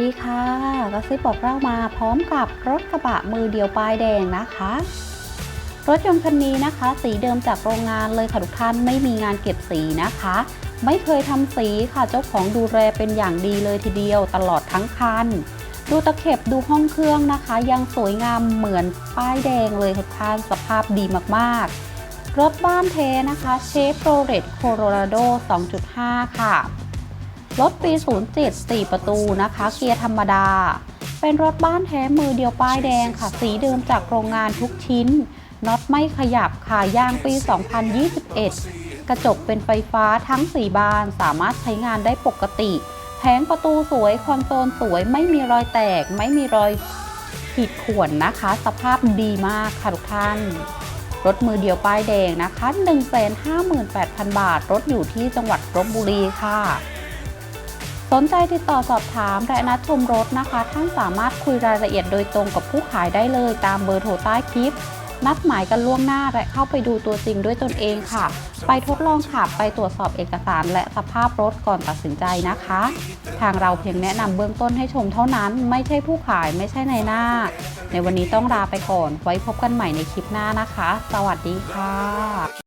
ดีค่ะกระซิบบอกเล่ามาพร้อมกับรถกระบะมือเดียวป้ายแดงนะคะ รถยนต์คันนี้นะคะ สีเดิมจากโรงงานเลยค่ะทุกท่านไม่มีงานเก็บสีนะคะ ไม่เคยทำสีค่ะเจ้าของดูแลเป็นอย่างดีเลยทีเดียวตลอดทั้งคัน ดูตะเข็บดูห้องเครื่องนะคะ ยังสวยงามเหมือนป้ายแดงเลยทุกท่านสภาพดีมากๆ รถบ้านเทนะคะเชฟโรเลตโคโรราโด 2.5 ค่ะ รถปี 07 4 ประตูนะคะ เกียร์ธรรมดา เป็นรถบ้านแท้มือเดียวป้ายแดงค่ะ สีเดิมจากโรงงานทุกชิ้น น็อตไม่ขยับค่ะยางปี 2021 กระจกเป็นไฟฟ้าทั้ง 4 บาน สามารถใช้งานได้ปกติ แผงประตูสวย คอนโซลสวย ไม่มีรอยแตก ไม่มีรอยขีดข่วนนะคะ สภาพดีมากค่ะทุกท่านรถมือเดียวป้ายแดงนะคะ 158,000 บาท รถอยู่ที่จังหวัดลบบุรีค่ะ นใจติดต่อสอบถามและนัดชมรถนะคะ ท่านสามารถคุยรายละเอียดโดยตรงกับผู้ขายได้เลยตามเบอร์โทรใต้คลิป นัดหมายกันล่วงหน้าและเข้าไปดูตัวจริงด้วยตนเองค่ะ ไปทดลองขับไปตรวจสอบเอกสารและสภาพรถก่อนตัดสินใจนะคะ ทางเราเพียงแนะนำเบื้องต้นให้ชมเท่านั้น ไม่ใช่ผู้ขายไม่ใช่ในหน้า ในวันนี้ต้องลาไปก่อน ไว้พบกันใหม่ในคลิปหน้านะคะ สวัสดีค่ะ